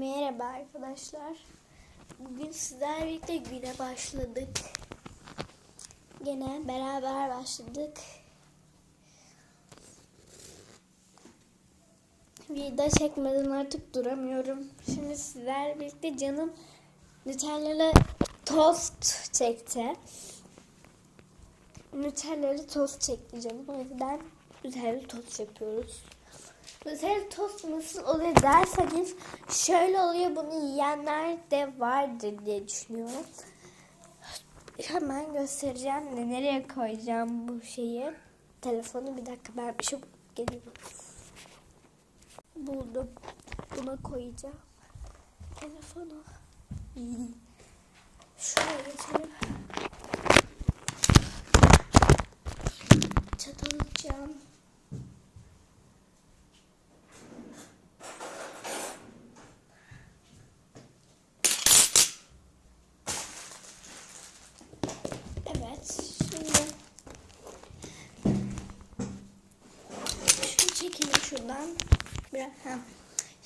Merhaba arkadaşlar. Bugün sizlerle birlikte güne başladık. Gene beraber başladık. Video çekmeden artık duramıyorum. Şimdi sizlerle birlikte canım Nutellalı tost çekti. Nutellalı tost çekti canım. O yüzden Nutellalı tost yapıyoruz. Nutella tost nasıl oluyor derseniz şöyle oluyor bunu yiyenler de vardır diye düşünüyorum. Hemen göstereceğim de nereye koyacağım bu şeyi. Telefonu bir dakika ben bir şey geliyorum. Buldum. Buna koyacağım. Telefonu. Şuraya geçelim.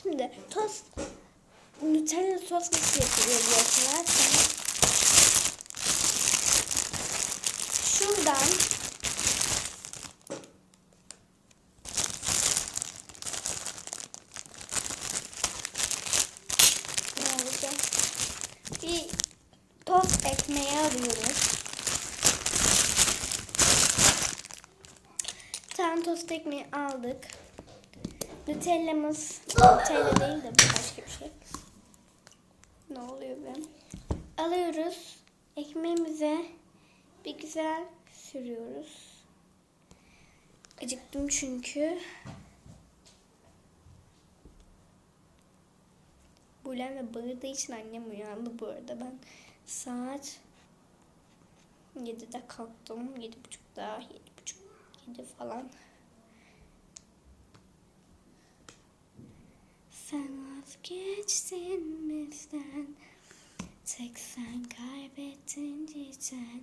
Şimdi tost, Nutella tost nasıl yapılıyor diyorsunuz? Şuradan? Bir tost ekmeği alıyoruz. Tam tost ekmeği aldık. Nutellamız Nutella değil de bu başka bir şey. Ne oluyor be? Alıyoruz. Ekmeğimize bir güzel sürüyoruz. Acıktım çünkü. Bulen de bağırdığı için annem uyandı bu arada. Ben saat 7'de kalktım. 7.30'da, 7.30, 7 falan. Sen vazgeçtin bizden. Tek sen kaybettin cidden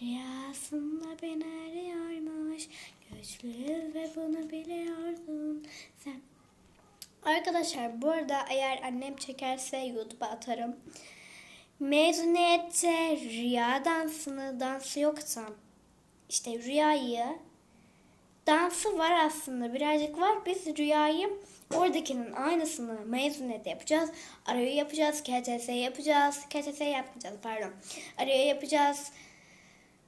Rüyasında beni arıyormuş. Güçlüyüz ve bunu biliyordun Sen. Arkadaşlar bu arada eğer annem çekerse YouTube'a atarım. Mezuniyette rüya dansını, dansı yoksa işte rüyayı dansı var aslında birazcık var. Biz rüyayı oradakinin aynısını mezuniyette yapacağız. Arayı yapacağız, KTS yapacağız. KTS yapmayacağız pardon. Arayı yapacağız.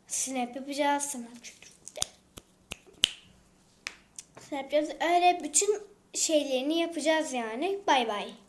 Snap yapacağız. Snap yapacağız. Öyle bütün şeylerini yapacağız yani. Bay bay.